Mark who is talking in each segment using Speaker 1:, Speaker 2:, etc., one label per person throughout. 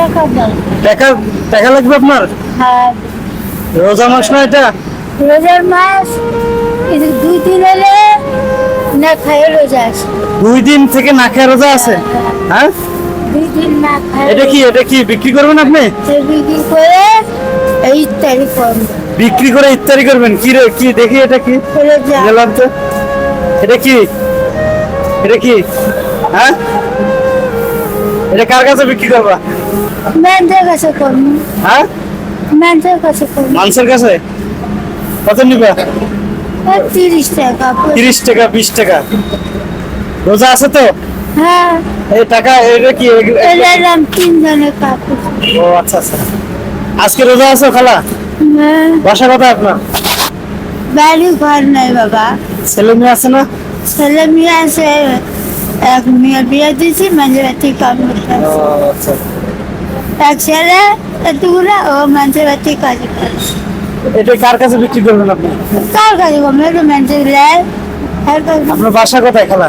Speaker 1: টাকা
Speaker 2: টাকা টাকা লাগবে আপনার?
Speaker 1: হ্যাঁ।
Speaker 2: রোজা মাস না এটা?
Speaker 1: রোজার মাস দুই দিন হলে না খাই রোজা আছে।
Speaker 2: দুই দিন থেকে না খেয়ে রোজা আছে? হ্যাঁ?
Speaker 1: দুই দিন না খাই
Speaker 2: এটা কি এটা কি বিক্রি করবেন আপনি?
Speaker 1: বিক্রি করে এই তারিখ করব।
Speaker 2: বিক্রি করে ইত্যাদি করবেন? কি রে কি দেখি এটা কি? গেলাম তো এটা কি? এটা কি? হ্যাঁ? এটা কার কাছে বিক্রি করবা?
Speaker 1: ম্যানদের কাছে করব।
Speaker 2: হ্যাঁ?
Speaker 1: ম্যানদের কাছে করব।
Speaker 2: মানুষের কাছে? কত নিবা?
Speaker 1: আর তিরিশ টাকা।
Speaker 2: তিরিশ টাকা বিশ টাকা। রোজা আছে তো?
Speaker 1: হ্যাঁ।
Speaker 2: এই টাকা এটা কি?
Speaker 1: এলাম তিনজনের কাপড়।
Speaker 2: ও আচ্ছা আচ্ছা। আজকে রোজা আছে খালা?
Speaker 1: হ্যাঁ।
Speaker 2: বাসা কথা আপনার?
Speaker 1: বাড়ি ঘর নাই বাবা।
Speaker 2: ছেলে মেয়ে আছে না?
Speaker 1: ছেলে মেয়ে আছে এক মেয়ে বিয়ে দিয়েছি মাঝরাতি কাম করতে।
Speaker 2: আচ্ছা।
Speaker 1: এক ছেলে এতগুলো ও মাঝরাতি কাজ করে
Speaker 2: এটা কার কাছে বিক্রি করবেন আপনি?
Speaker 1: কার কাছে করব? একটু মানুষের লেয় আর কাজ করব।
Speaker 2: আপনার বাসা কোথায় খালা?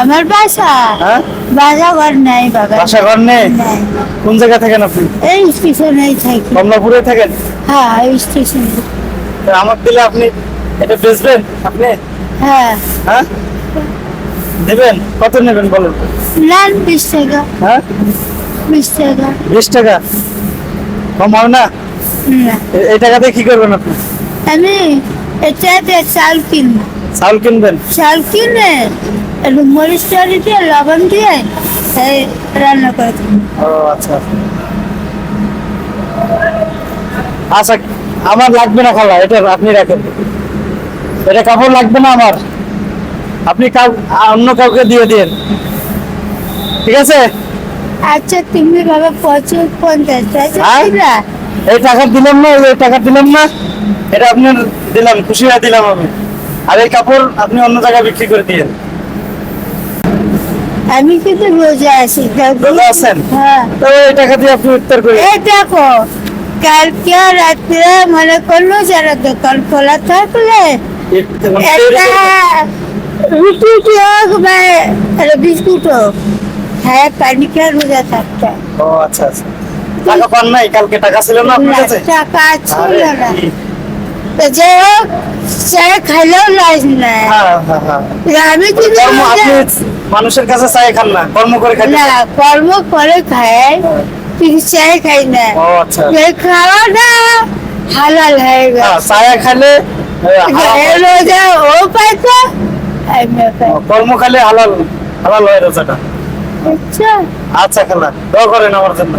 Speaker 1: আমার বাসা।
Speaker 2: হ্যাঁ?
Speaker 1: বাসা ঘর নাই বাবা।
Speaker 2: বাসা ঘর নেই? কোন জায়গা থাকেন আপনি?
Speaker 1: এই স্টেশনেই থাকি।
Speaker 2: কমলাপুরে থাকেন?
Speaker 1: হ্যাঁ এই স্টেশনে।
Speaker 2: আমার দিলে আপনি এটা বেচবেন আপনি?
Speaker 1: হ্যাঁ।
Speaker 2: হ্যাঁ? দেবেন কত নেবেন বলুন?
Speaker 1: নেন বিশ টাকা।
Speaker 2: হ্যাঁ?
Speaker 1: বিশ টাকা।
Speaker 2: বিশ টাকা? কম হবে না? এই টাকাতে কি করবেন আপনি?
Speaker 1: আমি এটাতে চাল কিনবো।
Speaker 2: চাউল কিনবেন?
Speaker 1: চাল কিনে একটু মরিচ টরি দিয়ে লবণ দিয়ে রান্না করে
Speaker 2: ও আচ্ছা। আচ্ছা আমার লাগবে না খালা এটা আপনি রাখেন। এটা কাপড় লাগবে না আমার? আপনি অন্য কাউকে দিয়ে দিন। ঠিক আছে?
Speaker 1: আচ্ছা তুমি বাবা প্রচুর পঞ্চাশ
Speaker 2: হ্যাঁ? এই টাকা দিলাম না এই টাকা দিলাম না। এটা আপনার দিলাম খুশি হয়ে দিলাম আমি। আর এই কাপড় আপনি অন্য জায়গায় বিক্রি করে দিয়ে
Speaker 1: আমি কিন্তু রোজা আছি।
Speaker 2: রোজা আছেন?
Speaker 1: হ্যাঁ।
Speaker 2: তো এই টাকা দিয়ে আপনি উত্তর করে
Speaker 1: এই দেখো কালকে রাত্রে মনে করল যারা দোকান খোলা থাকলে একটা রুটি উটি হোক বা বিস্কুট হোক হ্যাঁ পানি খেয়ে রোজা থাকতে।
Speaker 2: ও আচ্ছা আচ্ছা। টাকা পান নাই কালকে টাকা ছিল না আপনার কাছে?
Speaker 1: টাকা ছিল না।
Speaker 2: কি-
Speaker 1: হোক সে খাইলেও লাজ নাই।
Speaker 2: হ্যাঁ, হ্যাঁ, হ্যাঁ।
Speaker 1: আমি
Speaker 2: মানুষের কাছে চাই খান না কর্ম করে খাই
Speaker 1: না কর্ম করে খায় কিন্তু চাই খাই না।
Speaker 2: ও আচ্ছা।
Speaker 1: খাওয়াটা হালাল হয়ে গেছে।
Speaker 2: ছায়া খালে এ, হারাম।
Speaker 1: রোজা ও পাইতো আমিও পাই
Speaker 2: কর্ম খালে হালাল হালাল হয় রোজাটা।
Speaker 1: আচ্ছা।
Speaker 2: আচ্ছা খেলা। দোয়া করেন আমার জন্য।